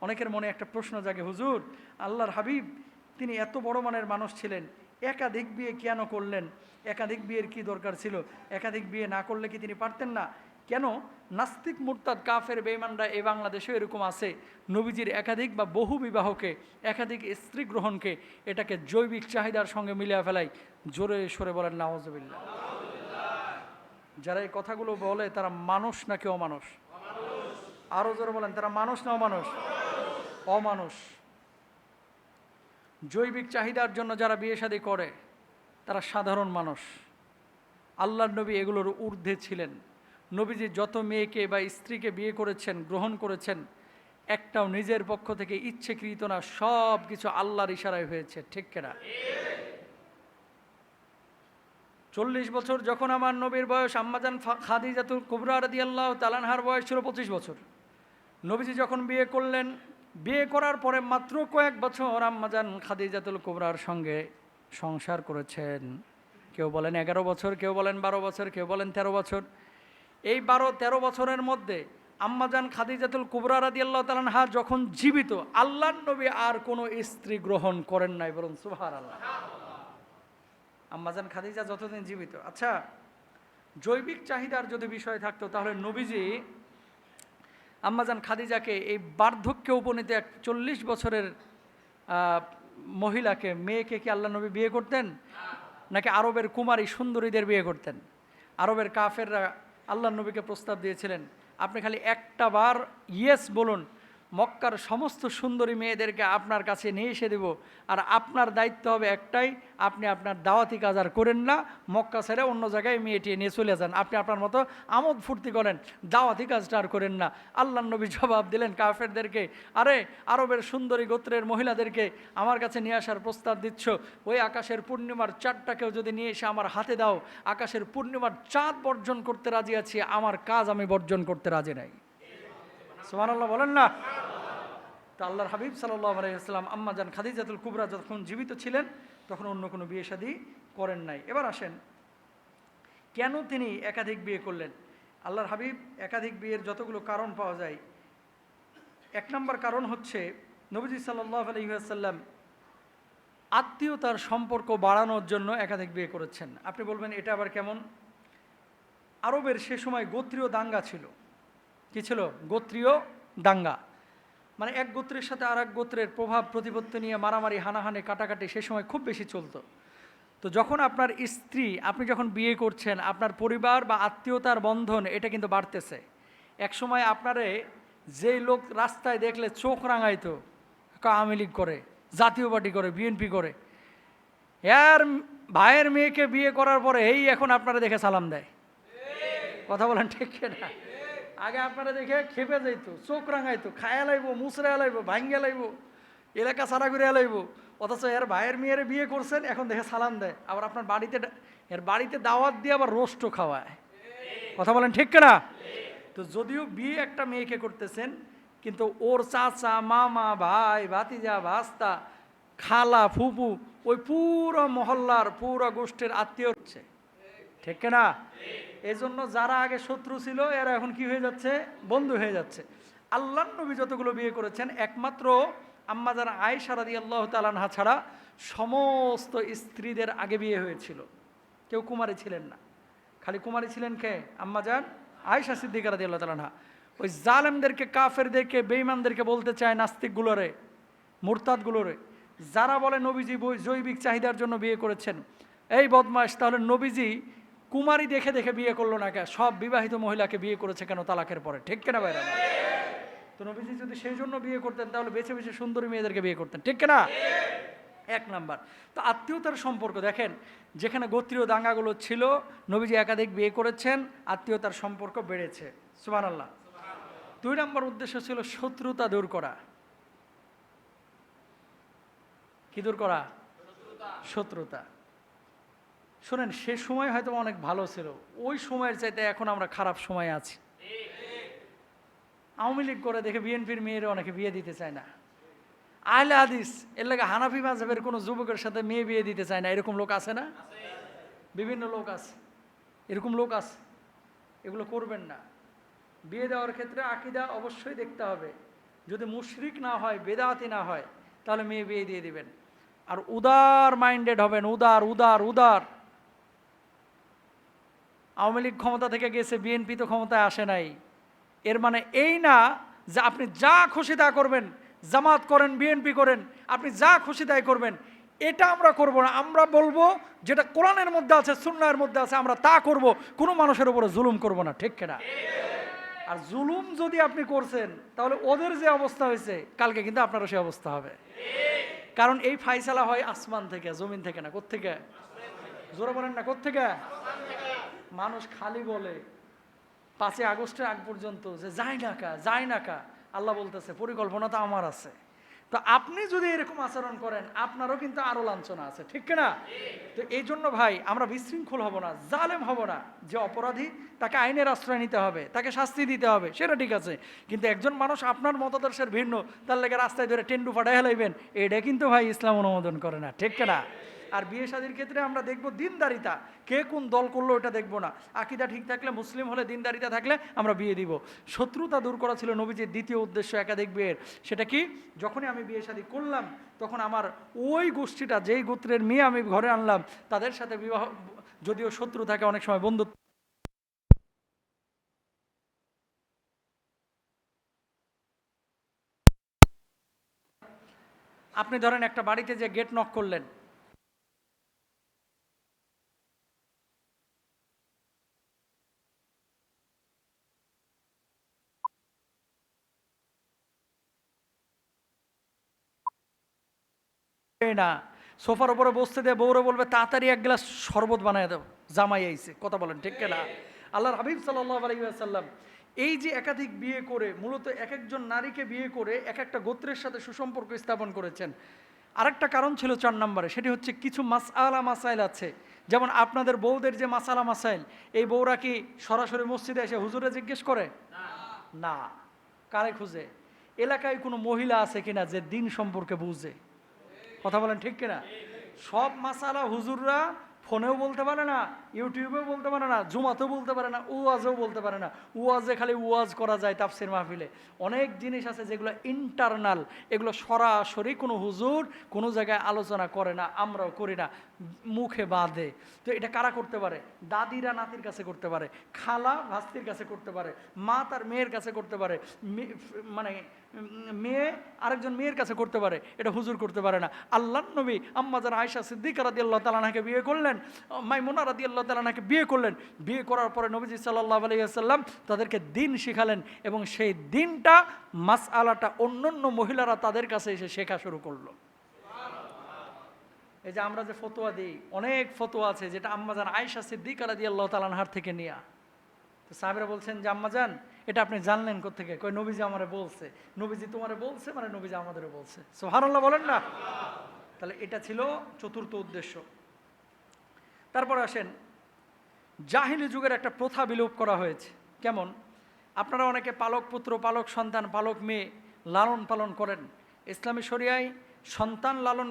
অনেকের মনে একটা প্রশ্ন জাগে, হুজুর, আল্লাহর হাবিব, তিনি এত বড় মানের মানুষ ছিলেন, একাধিক বিয়ে কেন করলেন? একাধিক বিয়ের কি দরকার ছিল? একাধিক বিয়ে না করলে কি তিনি পারতেন না? কেন? নাস্তিক, মুরতাদ, কাফের বেইমানরা এই বাংলাদেশেও এরকম আছে। নবীজির একাধিক বা বহু বিবাহকে, একাধিক স্ত্রী গ্রহণকে এটাকে জৈবিক চাহিদার সঙ্গে মিলিয়ে ফেলাই। জোরে সরে বলেন নাওয়াজবিল্লা যারা এই কথাগুলো বলে, তারা মানুষ নাকি অমানুষ? আরও জোরে বলেন, তারা মানুষ না অমানুষ? অমানুষ। জৈবিক চাহিদার জন্য যারা বিয়ে শাদী করে, তারা সাধারণ মানুষ। আল্লাহর নবী এগুলোর ঊর্ধ্বে ছিলেন। নবীজি যত মেয়েকে বা স্ত্রীকে বিয়ে করেছেন, গ্রহণ করেছেন, একটাও নিজের পক্ষ থেকে ইচ্ছেকৃত না, সব কিছু আল্লাহর ইশারায় হয়েছে, ঠিক কেনা? চল্লিশ বছর যখন আমার নবীর বয়স, আম্মাজান খাদিজাতুল কুবরা রাদি আল্লাহ তালানহার বয়স ছিল পঁচিশ বছর। নবীজি যখন বিয়ে করলেন বিয়ে করার পরে মাত্র কয়েক বছর আম্মাজান খাদিজাতুল কুবরার সঙ্গে সংসার করেছেন। কেউ বলেন এগারো বছর, কেউ বলেন বারো বছর, কেউ বলেন তেরো বছর। এই বারো, তেরো বছরের মধ্যে আম্মাজান খাদিজাতুল কুবরা রাদি আল্লাহ তালানহা যখন জীবিত আল্লাহ নবী আর কোনো স্ত্রী গ্রহণ করেন নাই বলুন সুহার আল্লাহ আম্মাজান খাদিজা যতদিন জীবিত আচ্ছা জৈবিক চাহিদার যদি বিষয় থাকতো তাহলে নবীজি আম্মাজান খাদিজাকে এই বার্ধক্যে উপনীত এক চল্লিশ বছরের মহিলাকে, মেয়েকে কি আল্লাহ নবী বিয়ে করতেন? নাকি আরবের কুমারী সুন্দরীদের বিয়ে করতেন? আরবের কাফেররা আল্লাহ নবীকে প্রস্তাব দিয়েছিলেন, আপনি খালি একটা বার ইয়েস বলুন মক্কার সমস্ত সুন্দরী মেয়েদেরকে আপনার কাছে নিয়ে এসে দেব। আর আপনার দায়িত্ব হবে একটাই, আপনি আপনার দাওয়াতি কাজ আর করেন না, মক্কা ছেড়ে অন্য জায়গায় মেয়েটি নিয়ে চলে যান। আপনি আপনার মতো আমোদ ফুর্তি করেন, দাওয়াতি কাজটা আর করেন না। আল্লাহ নবী জবাব দিলেন কাফেরদেরকে, আরে আরবের সুন্দরী গোত্রের মহিলাদেরকে আমার কাছে নিয়ে আসার প্রস্তাব দিচ্ছ। ওই আকাশের পূর্ণিমার চাঁদটাকেও যদি নিয়ে এসে আমার হাতে দাও, আকাশের পূর্ণিমার চাঁদ বর্জন করতে রাজি আছি, আমার কাজ আমি বর্জন করতে রাজি নাই। সুমান আল্লাহ বলেন না। তা আল্লাহর হাবিব সাল্লাহ আলাইসাল্লাম আম্মা জান খাদিজাতুল কুবরা যখন জীবিত ছিলেন, তখন অন্য কোনো বিয়ে শাদী করেন নাই। এবার আসেন, কেন তিনি একাধিক বিয়ে করলেন? আল্লাহর হাবিব একাধিক বিয়ের যতগুলো কারণ পাওয়া যায়, এক নম্বর কারণ হচ্ছে নবীজি সাল্লাহ আলহিহাসাল্লাম আত্মীয়তার সম্পর্ক বাড়ানোর জন্য একাধিক বিয়ে করেছেন। আপনি বলবেন, এটা আবার কেমন? আরবের সে সময় গোত্রীয় দাঙ্গা ছিল। কি ছিল? গোত্রীয় দাঙ্গা। মানে এক গোত্রের সাথে আর এক গোত্রের প্রভাব প্রতিপত্তি নিয়ে মারামারি, হানাহানি, কাটাকাটি সে সময় খুব বেশি চলতো। তো যখন আপনার স্ত্রী, আপনি যখন বিয়ে করছেন, আপনার পরিবার বা আত্মীয়তার বন্ধন এটা কিন্তু বাড়তেছে। এক সময় আপনারে যেই লোক রাস্তায় দেখলে চোখ রাঙাইতো আওয়ামী লীগ করে, জাতীয় পার্টি করে, বিএনপি করে, এর ভাইয়ের মেয়েকে বিয়ে করার পরে এই এখন আপনারা দেখে সালাম দেয়। কথা বলেন ঠিক না আগে আপনারা দেখে খেপে যাইতো, চোখ রাঙাইতো, খায়া লাইব মুসরা লাইব ভাঙ্গে লাইব, এলাকা সারা করে লাইব। অথচ এর ভাইয়ের মেয়ের বিয়ে করছেন, এখন দেখে সালাম দেয়। আবার আপনার বাড়িতে এর বাড়িতে দাওয়াত দিয়ে আবার রোস্টও খাওয়ায়। কথা বলেন ঠিক না তো যদিও বিয়ে একটা মেয়েকে করতেছেন, কিন্তু ওর চাচা, মামা, ভাই, ভাতিজা, ভাস্তা, খালা, ফুপু, ওই পুরো মহল্লার, পুরো গোষ্ঠীর আত্মীয় হচ্ছে। ঠিক না এই জন্য যারা আগে শত্রু ছিল, এরা এখন কি হয়ে যাচ্ছে? বন্ধু হয়ে যাচ্ছে। আল্লাহ নবী যতগুলো বিয়ে করেছেন, একমাত্র আম্মা যারা আয়সা রাদি আল্লাহ তালানহা ছাড়া সমস্ত স্ত্রীদের আগে বিয়ে হয়েছিল। কেউ কুমারী ছিলেন না। খালি কুমারী ছিলেন কে? আম্মা যান আয়সা সিদ্দিকা রাদি আল্লাহ তালানহা ওই জালেমদেরকে, কাফেরদেরকে বেইমানদেরকে বলতে চায় নাস্তিকগুলোরে মুরতাদগুলোরে যারা বলে নবীজি জৈবিক চাহিদার জন্য বিয়ে করেছেন, এই বদমাস তাহলে নবীজি কুমারী দেখে দেখে বিয়ে করল না কে? সব বিবাহিত মহিলাকে বিয়ে করেছে কেন তালাকের পরে? ঠিক কেনা বাইরা তো নবীজি যদি সেই জন্য বিয়ে করতেন, তাহলে বেছে বেছে সুন্দরী মেয়েদেরকে বিয়ে করতেন। ঠিক না এক নাম্বার। তো আত্মীয়তার সম্পর্ক, দেখেন, যেখানে গোত্রীয় দাঙ্গাগুলো ছিল, নবীজি একাধিক বিয়ে করেছেন, আত্মীয়তার সম্পর্ক বেড়েছে। সুবান আল্লাহ দুই নম্বর উদ্দেশ্য ছিল শত্রুতা দূর করা। কি দূর করা? শত্রুতা। শোনেন, সে সময় হয়তো অনেক ভালো ছিল। ওই সময়ের চাইতে এখন আমরা খারাপ সময়ে আছি। আওয়ামী লীগ করে দেখে বিএনপির মেয়েরা অনেকে বিয়ে দিতে চায় না। আহলে হাদিস, এর লাগে হানাফি মাঝহের কোনো যুবকের সাথে মেয়ে বিয়ে দিতে চায় না। এরকম লোক আছে না? বিভিন্ন লোক আছে। এরকম লোক আছে। এগুলো করবেন না। বিয়ে দেওয়ার ক্ষেত্রে আকিদা অবশ্যই দেখতে হবে। যদি মুশরিক না হয়, বেদাতি না হয়, তাহলে মেয়ে বিয়ে দিয়ে দিবেন। আর উদার মাইন্ডেড হবেন, উদার উদার উদার। আওয়ামী লীগ ক্ষমতা থেকে গেছে, বিএনপি তো ক্ষমতায় আসে নাই। এর মানে এই না যে আপনি যা খুশি তা করবেন, জামাত করেন, বিএনপি করেন, আপনি যা খুশি তাই করবেন। এটা আমরা করব না, আমরা বলব যেটা কোরআনের মধ্যে আছে সুন্নার মধ্যে আছে, আমরা তা করব। কোনো মানুষের উপরে জুলুম করব না, ঠিক কিনা? আর জুলুম যদি আপনি করছেন, তাহলে ওদের যে অবস্থা হয়েছে, কালকে কিন্তু আপনারও সে অবস্থা হবে। কারণ এই ফাইসালা হয় আসমান থেকে, জমিন থেকে না, কোত্থেকে? জোরে বলেন না, কোত্থেকে? মানুষ খালি বলে পাঁচই আগস্টের আগ পর্যন্ত যে যায় না কা যায় না কা, আল্লাহ বলতেছে, পরিকল্পনা তো আমার আছে। তো আপনি যদি এরকম আচরণ করেন, আপনারও কিন্তু আরও লাঞ্ছনা আছে, ঠিক না তো এই জন্য ভাই, আমরা বিশৃঙ্খল হব না, জালেম হব না। যে অপরাধী, তাকে আইনের আশ্রয় নিতে হবে, তাকে শাস্তি দিতে হবে, সেটা ঠিক আছে। কিন্তু একজন মানুষ আপনার মতাদর্শের ভিন্ন, তার লেগে রাস্তায় ধরে টেন্ডু ফাটাই হেলাইবেন এটা কিন্তু ভাই ইসলাম অনুমোদন করে না, ঠিক না আর বিয়ে শাদির ক্ষেত্রে আমরা দেখব দিনদারিতা। কে কোন দল করল এটা দেখব না। আকিদা ঠিক থাকলে, মুসলিম হলে দিনদারিতা থাকলে আমরা বিয়ে দিব। শত্রুতা দূর করা ছিল নবীজির দ্বিতীয় উদ্দেশ্য একাধিক বিয়ের। সেটা কি? যখনই আমি বিয়ে শাদী করলাম, তখন আমার ওই গোষ্ঠীটা, যেই গোত্রের মেয়ে আমি ঘরে আনলাম, তাদের সাথে বিবাহ, যদিও শত্রু থাকে অনেক সময় বন্ধুত্ব আপনি ধরেন একটা বাড়িতে যে গেট নক করলেন না, সোফার উপরে বসতে দিয়ে বউরে বলবে, তাড়াতাড়ি এক গ্লাস শরবত বানায় দাও। জামাই আইছে, কথা বলেন, ঠিক না আল্লাহর হাবিব সাল্লাহ এই যে একাধিক বিয়ে করে, মূলত এক একজন নারীকে বিয়ে করে এক একটা গোত্রের সাথে সুসম্পর্ক স্থাপন করেছেন। আরেকটা কারণ ছিল চার নম্বরে, সেটি হচ্ছে কিছু মাসআলা মাসাইল আছে। যেমন আপনাদের বউদের যে মাসালা মাসাইল, এই বউরা কি সরাসরি মসজিদে এসে হুজুরে জিজ্ঞেস করে? না। কারে খুঁজে? এলাকায় কোনো মহিলা আছে কিনা যে দিন সম্পর্কে বুঝে? কথা বলেন ঠিক কিনা? সব মাসালা হুজুররা ফোনেও বলতে পারে না, ইউটিউবেও বলতে পারে না, জুমাতেও বলতে পারে না উয়াজেও বলতে পারে না। উয়াজে খালি উয়াজ করা যায় তাফসির মাহফিলে। অনেক জিনিস আছে যেগুলো ইন্টারনাল এগুলো সরাসরি কোনো হুজুর কোনো জায়গায় আলোচনা করে না, আমরাও করি না, মুখে বাঁধে। তো এটা কারা করতে পারে? দাদিরা নাতির কাছে করতে পারে, খালা ভাস্তির কাছে করতে পারে, মা তার মেয়ের কাছে করতে পারে মানে মেয়ে, আরেকজন মেয়ের কাছে করতে পারে। এটা হুজুর করতে পারে না। আল্লাহ নবী আম্মা যারা আয়সা সিদ্দিকা রাদি আল্লাহ তালানাকে বিয়ে করলেন, মাইমুনা রাদি আল্লাহ তালানাকে বিয়ে করলেন, বিয়ে করার পরে নবীজি সাল্লাহ আলাইসাল্লাম তাদেরকে দিন শিখালেন এবং সেই দিনটা মাস আলাটা অন্য অন্য মহিলারা তাদের কাছে এসে শেখা শুরু করল। এই যে আমরা যে ফতোয়া দিই, অনেক ফতোয়া আছে যেটা আম্মাজান আয়সা সিদ্দিক আলাদি আল্লাহ তালানহার থেকে নেয়া। তো সাহেবরা বলছেন যে আম্মাজান এটা আপনি জানলেন কোথেকে কই নবীজি আমারে বলছে। নবীজি তোমারে বলছে মানে নবীজি আমাদেরও বলছে। সোহারাল্লাহ বলেন না? তাহলে এটা ছিল চতুর্থ উদ্দেশ্য। তারপর আসেন, জাহিলি যুগের একটা প্রথা বিলোপ করা হয়েছে। কেমন? আপনারা অনেকে পালক পুত্র, পালক সন্তান, পালক মেয়ে লালন পালন করেন। ইসলামী শরিয়ায় সন্তান লালন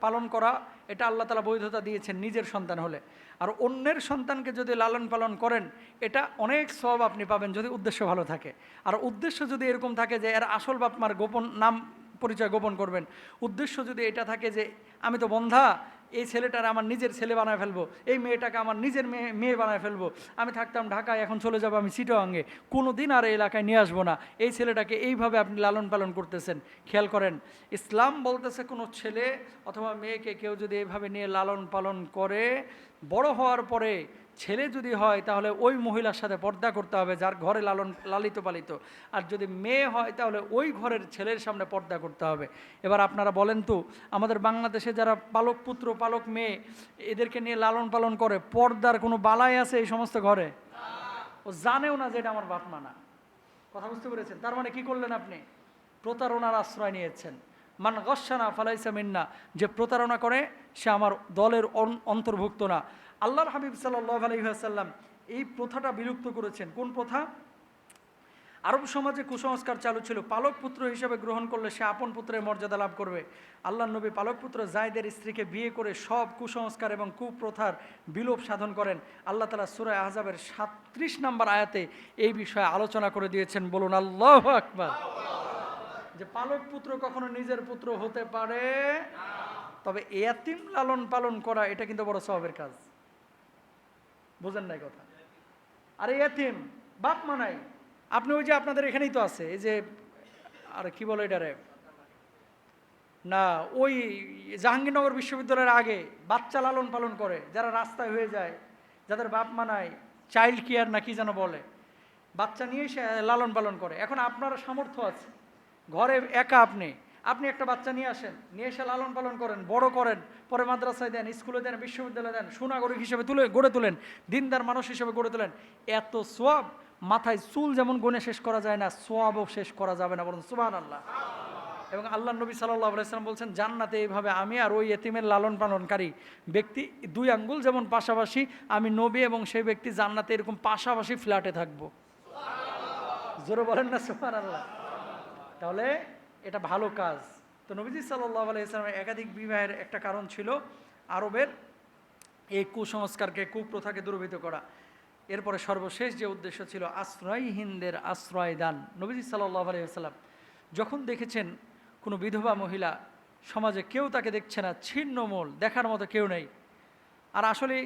পালন করা এটা আল্লাহ তালা বৈধতা দিয়েছেন নিজের সন্তান হলে। আর অন্যের সন্তানকে যদি লালন পালন করেন, এটা অনেক সব আপনি পাবেন যদি উদ্দেশ্য ভালো থাকে। আর উদ্দেশ্য যদি এরকম থাকে যে এর আসল বাপমার গোপন নাম পরিচয় গোপন করবেন, উদ্দেশ্য যদি এটা থাকে যে আমি তো বন্ধা এই ছেলেটার আমার নিজের ছেলে বানায় ফেলব, এই মেয়েটাকে আমার নিজের মেয়ে মেয়ে বানায় ফেলব। আমি থাকতাম ঢাকায়, এখন চলে যাব আমি চিটোয়াঙ্গে কোনো দিন আর এই এলাকায় নিয়ে আসব না। এই ছেলেটাকে এইভাবে আপনি লালন পালন করতেছেন। খেয়াল করেন, ইসলাম বলতেছে কোনো ছেলে অথবা মেয়েকে কেউ যদি এইভাবে নিয়ে লালন পালন করে, বড় হওয়ার পরে ছেলে যদি হয়, তাহলে ওই মহিলার সাথে পর্দা করতে হবে যার ঘরে লালন, লালিত পালিত। আর যদি মেয়ে হয়, তাহলে ওই ঘরের ছেলের সামনে পর্দা করতে হবে। এবার আপনারা বলেন তো, আমাদের বাংলাদেশে যারা পালক পুত্র, পালক মেয়ে, এদেরকে নিয়ে লালন পালন করে, পর্দার কোনো বালাই আছে এই সমস্ত ঘরে? ও জানেও না যে এটা আমার বাপ, মা না। কথা বুঝতে পেরেছেন? তার মানে কি করলেন আপনি? প্রতারণার আশ্রয় নিয়েছেন। মান গসানা ফালাইসা মিন্না, যে প্রতারণা করে, সে আমার দলের অন্তর্ভুক্ত না। আল্লাহর হাবিব সাল্লাহ আলহিহাসাল্লাম এই প্রথাটা বিলুপ্ত করেছেন। কোন প্রথা? আরব সমাজে কুসংস্কার চালু ছিল। পালক পুত্র হিসেবে গ্রহণ করলে সে আপন পুত্রের মর্যাদা লাভ করবে। আল্লাহ নবী পালক পুত্র জায়দের স্ত্রীকে বিয়ে করে সব কুসংস্কার এবং কুপ্রথার বিলোপ সাধন করেন। আল্লাহ তালা সুরায় আহজাবের সাত্রিশ নম্বর আয়াতে এই বিষয়ে আলোচনা করে দিয়েছেন। বলুন, আল্লাহ আকবার। যে পালক পুত্র কখনো নিজের পুত্র হতে পারে তবে এয়াতিম লালন পালন করা, এটা কিন্তু বড় সবের কাজ। বুঝেন নাই কথা। আরে এতিম, বাপ মানাই আপনি ওই যে আপনাদের এখানেই তো আছে, এই যে, আর কি বলে এটারে? না, ওই জাহাঙ্গীরনগর বিশ্ববিদ্যালয়ের আগে বাচ্চা লালন পালন করে, যারা রাস্তায় হয়ে যায়, যাদের বাপ মানায় চাইল্ড কেয়ার না কি যেন বলে, বাচ্চা নিয়ে সে লালন পালন করে। এখন আপনার সামর্থ্য আছে। ঘরে একা আপনি আপনি একটা বাচ্চা নিয়ে আসেন, নিয়ে এসে লালন পালন করেন, বড় করেন, পরে মাদ্রাসায় দেন, স্কুলে দেন, বিশ্ববিদ্যালয়ে দেন, সুনাগরিক হিসেবে তুলে, গড়ে তোলেন, দিনদার মানুষ হিসেবে গড়ে তোলেন, এত সোয়াব, মাথায় চুল যেমন গুণে শেষ করা যায় না, সোয়াবও শেষ করা যাবে না বরং সুবাহ আল্লাহ এবং আল্লাহ নবী সাল্লাহ আলাইসালাম বলছেন, জান্নাতে এইভাবে আমি আর ওই এতিমের লালন পালনকারী ব্যক্তি দুই আঙ্গুল যেমন পাশাপাশি আমি নবী এবং সেই ব্যক্তি জান্নাতে এরকম পাশাপাশি ফ্ল্যাটে থাকব। জোরে বলেন না সুমান আল্লাহ তাহলে এটা ভালো কাজ। তো নবীজি সাল্লাহ আলাইসলামের একাধিক বিবাহের একটা কারণ ছিল আরবের এই কুসংস্কারকে, কুপ্রথাকে দূরভূত করা। এরপরে সর্বশেষ যে উদ্দেশ্য ছিল আশ্রয়হীনদের আশ্রয় দান নবীজি সাল্লাহ আলাইসাল্লাম যখন দেখেছেন কোনো বিধবা মহিলা সমাজে কেউ তাকে দেখছে না ছিন্নমূল দেখার মতো কেউ নেই। আর আসলে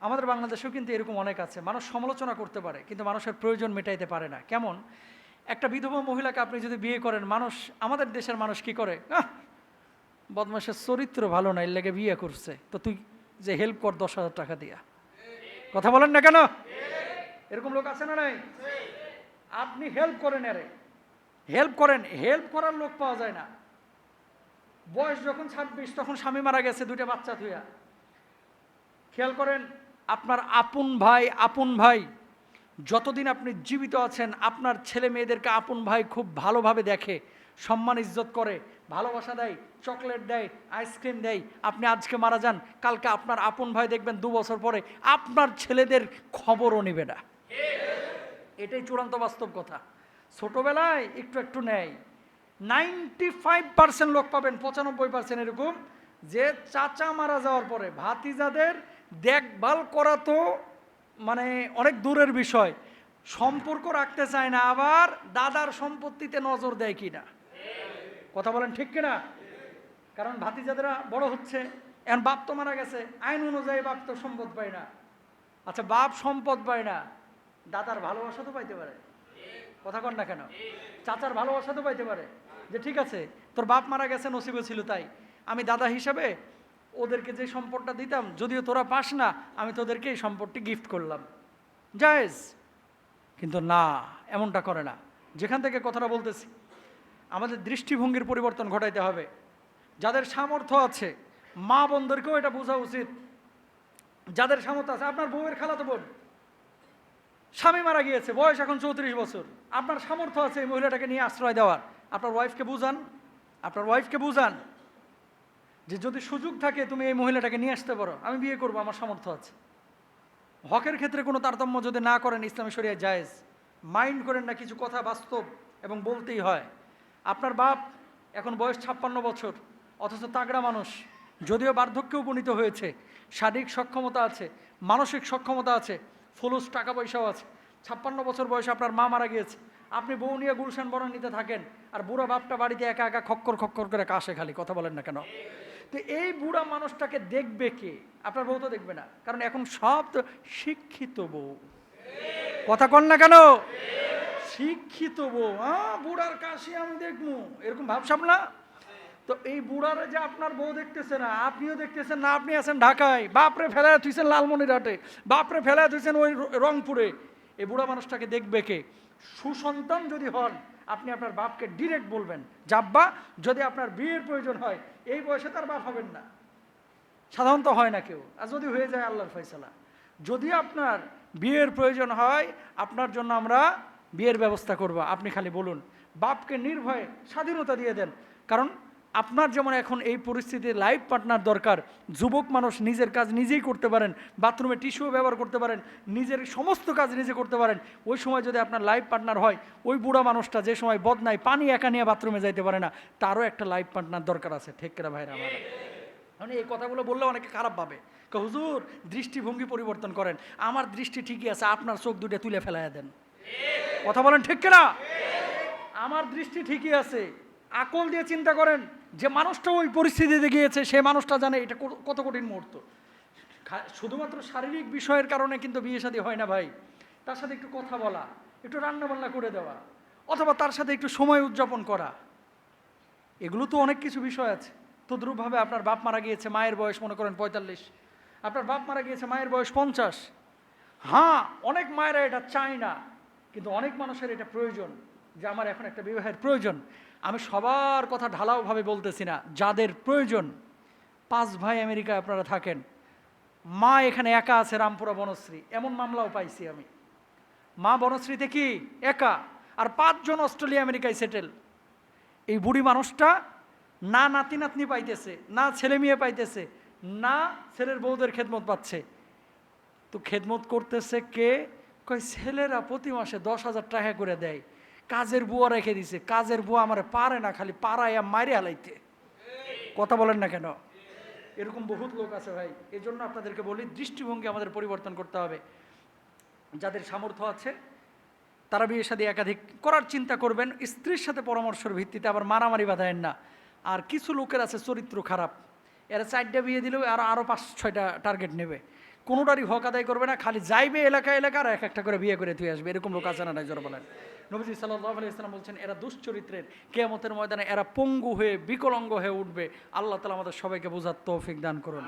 আমাদের বাংলাদেশেও কিন্তু এরকম অনেক আছে। মানুষ সমালোচনা করতে পারে, কিন্তু মানুষের প্রয়োজন মেটাইতে পারে না। কেমন? একটা বিধবা মহিলাকে আপনি যদি বিয়ে করেন, মানুষ, আমাদের দেশের মানুষ কি করে? বদমাসের চরিত্র ভালো না, এর লেগে বিয়ে করছে। তো তুই যে হেল্প কর, দশ হাজার টাকা দিয়া। কথা বলেন না কেন? এরকম লোক আছে না নাই? আপনি হেল্প করেন আরে হেল্প করেন হেল্প করার লোক পাওয়া যায় না। বয়স যখন ছাব্বিশ, তখন স্বামী মারা গেছে, দুইটা বাচ্চা থুয়া। খেয়াল করেন, আপনার আপন ভাই আপন ভাই যতদিন আপনি জীবিত আছেন, আপনার ছেলে মেয়েদেরকে আপন ভাই খুব ভালোভাবে দেখে, সম্মান, ইজ্জত করে, ভালোবাসা দেয়, চকলেট দেয়, আইসক্রিম দেয়, আপনি আজকে মারা যান, কালকে আপনার আপন ভাই দেখবেন দু বছর পরে, আপনার ছেলেদের খবরও নেবে না। এটাই চূড়ান্ত বাস্তব কথা। ছোটবেলায় একটু একটু নেয়। নাইনটি ফাইভ পার্সেন্ট লোক পাবেন, পঁচানব্বই পার্সেন্ট এরকম, যে চাচা মারা যাওয়ার পরে ভাতিজাদের দেখভাল করা তো মানে অনেক দূরের বিষয়। সম্পর্ক রাখতে চায় না, আবার দাদার সম্পত্তিতে নজর দেয় কি না কথা বলেন ঠিক কিনা? কারণ ভাতিজাদেরা বড় হচ্ছে, এখন বাপ তো মারা গেছে, আইন অনুযায়ী বাপ তো সম্পদ পায় না। আচ্ছা বাপ সম্পদ পায় না, দাদার ভালোবাসা তো পাইতে পারে। কথা কন না কেন? চাচার ভালোবাসা তো পাইতে পারে। যে ঠিক আছে, তোর বাপ মারা গেছে, নসিবে ছিল তাই। আমি দাদা হিসাবে ওদেরকে যে সম্পদটা দিতাম, যদিও তোরা পাস না, আমি তোদেরকে এই সম্পদটি গিফট করলাম। জায়েজ। কিন্তু না, এমনটা করে না। যেখান থেকে কথাটা বলতেছি, আমাদের দৃষ্টিভঙ্গির পরিবর্তন ঘটাইতে হবে। যাদের সামর্থ্য আছে, মা বোনদেরকেও এটা বোঝা উচিত। যাদের সামর্থ্য আছে, আপনার বউয়ের খালাতো বোন। স্বামী মারা গিয়েছে, বয়স এখন চৌত্রিশ বছর। আপনার সামর্থ্য আছে এই মহিলাটাকে নিয়ে আশ্রয় দেওয়ার। আপনার ওয়াইফকে বুঝান। আপনার ওয়াইফকে বুঝান। যে যদি সুযোগ থাকে তুমি এই মহিলাটাকে নিয়ে আসতে পারো, আমি বিয়ে করব, আমার সামর্থ্য আছে। হকের ক্ষেত্রে কোনো তারতম্য যদি না করেন, ইসলামী শরিয়া জায়েজ। মাইন্ড করেন না, কিছু কথা বাস্তব এবং বলতেই হয়। আপনার বাপ এখন বয়স ছাপ্পান্ন বছর, অথচ তাগড়া মানুষ। যদিও বার্ধক্যে উপনীত হয়েছে, শারীরিক সক্ষমতা আছে, মানসিক সক্ষমতা আছে, ফুলুস টাকা পয়সাও আছে। ছাপ্পান্ন বছর বয়সে আপনার মা মারা গিয়েছে। আপনি বউ নিয়ে গুলশান বরণ নিতে থাকেন, আর বুড়া বাপটা বাড়িতে একা একা খক্কর খক্কর করে কাশে খালি, কথা বলেন না কেন? তো এই বুড়া মানুষটাকে দেখবে কে? আপনার বউ তো দেখবে না। কারণ এখন সব তো শিক্ষিত বউ। কথা কন না কেন? শিক্ষিত বউ। হ্যাঁ বুড়ার কাশি আমি দেখব। এরকম ভাবসাব না তো এই বুড়ার যে আপনার বউ দেখতেছে না, আপনিও দেখতেছেন না, আপনি আছেন ঢাকায়। বাপরে ফেলায় থুইছেন লালমনিরহাটে। বাপরে ফেলায় থুইছেন ওই রংপুরে। এই বুড়া মানুষটাকে দেখবে কে? সুসন্তান যদি হন আপনি আপনার বাপকে ডিরেক্ট বলবেন যাব্বা যদি আপনার বিয়ের প্রয়োজন হয়, এই বয়সে তার বাপ হবেন না। সাধারণত হয় না কেউ, আর যদি হয়ে যায় আল্লাহর ফয়সালা। যদি আপনার বিয়ের প্রয়োজন হয়, আপনার জন্য আমরা বিয়ের ব্যবস্থা করব। আপনি খালি বলুন, বাপকে নির্ভয়ে স্বাধীনতা দিয়ে দেন। কারণ আপনার যেমন এখন এই পরিস্থিতিতে লাইফ পার্টনার দরকার যুবক মানুষ নিজের কাজ নিজেই করতে পারেন বাথরুমে টিস্যুও ব্যবহার করতে পারেন নিজের সমস্ত কাজ নিজে করতে পারেন ওই সময় যদি আপনার লাইফ পার্টনার হয় ওই বুড়া মানুষটা যে সময় বদনায় পানি একা নিয়ে বাথরুমে যাইতে পারে না তারও একটা লাইফ পার্টনার দরকার আছে। ঠিক কেরা ভাইরা আমার? মানে এই কথাগুলো বললে অনেকে খারাপ পাবে হুজুর দৃষ্টিভঙ্গি পরিবর্তন করেন। আমার দৃষ্টি ঠিকই আছে আপনার চোখ দুটো তুলে ফেলাইয়া দেন। কথা বলেন ঠিক কিনা? আমার দৃষ্টি ঠিকই আছে। আকল দিয়ে চিন্তা করেন, যে মানুষটা ওই পরিস্থিতিতে গিয়েছে, সে মানুষটা জানে এটা কত- কঠিন মুহূর্ত। শুধুমাত্র শারীরিক বিষয়ের কারণে কিন্তু বিয়ে শাদী হয় না ভাই। তার সাথে একটু কথা বলা, একটু রান্নাবান্না করে দেওয়া, অথবা তার সাথে একটু সময় উদযাপন করা। এগুলো তো অনেক কিছু বিষয় আছে। তদ্রূপভাবে আপনার বাপ মারা গিয়েছে, মায়ের বয়স মনে করেন পঁয়তাল্লিশ। আপনার বাপ মারা গিয়েছে, মায়ের বয়স পঞ্চাশ। হ্যাঁ অনেক মায়েরা এটা চায় না, কিন্তু অনেক মানুষের এটা প্রয়োজন, যে আমার এখন একটা বিবাহের প্রয়োজন। আমি সবার কথা ঢালাওভাবে বলতেছি না, যাদের প্রয়োজন। পাঁচ ভাই আমেরিকায় আপনারা থাকেন, মা এখানে একা আছে রামপুরা বনশ্রী, এমন মামলাও পাইছি আমি। মা বনশ্রীতে কি? একা। আর পাঁচজন অস্ট্রেলিয়া আমেরিকায় সেটেল। এই বুড়ি মানুষটা না নাতি নাতনি পাইতেছে, না ছেলে মেয়ে পাইতেছে, না ছেলের বউদের খেদমত পাচ্ছে। তো খেদমত করতেছে কে? কয়, ছেলেরা প্রতি মাসে দশ হাজার টাকা করে দেয়। কাজের বুয়া রেখে দিছে। কাজের বুয়া আমার পারে না, খালি পাড়াইয়া মারে হালাইতে কথা বলেন না কেন? এরকম বহুত লোক আছে ভাই। এই জন্য আপনাদেরকে বলি, দৃষ্টিভঙ্গি আমাদের পরিবর্তন করতে হবে। যাদের সামর্থ্য আছে, তারা বিয়ের সাথে একাধিক করার চিন্তা করবেন। স্ত্রীর সাথে পরামর্শের ভিত্তিতে আবার মারামারি বাঁধায়েন না। আর কিছু লোকের আছে চরিত্র খারাপ। এরা চারটা বিয়ে দিলেও আর আরও পাঁচ, ছয়টা টার্গেট নেবে। কোনোটারই হক আদায় করবে না, খালি যাইবে এলাকা এলাকা আর এক একটা করে বিয়ে করে তুই আসবে। এরকম লোক আছে না নাই, জোর বলেন। নবীজি সাল্লাহ ইসলাম বলছেন, এরা দুশ্চরিত্রের। কেয়ামতের ময়দানে এরা পঙ্গু হয়ে, বিকলঙ্গ হয়ে উঠবে। আল্লাহ তালা আমাদের সবাইকে বোঝার তৌফিক দান করুন।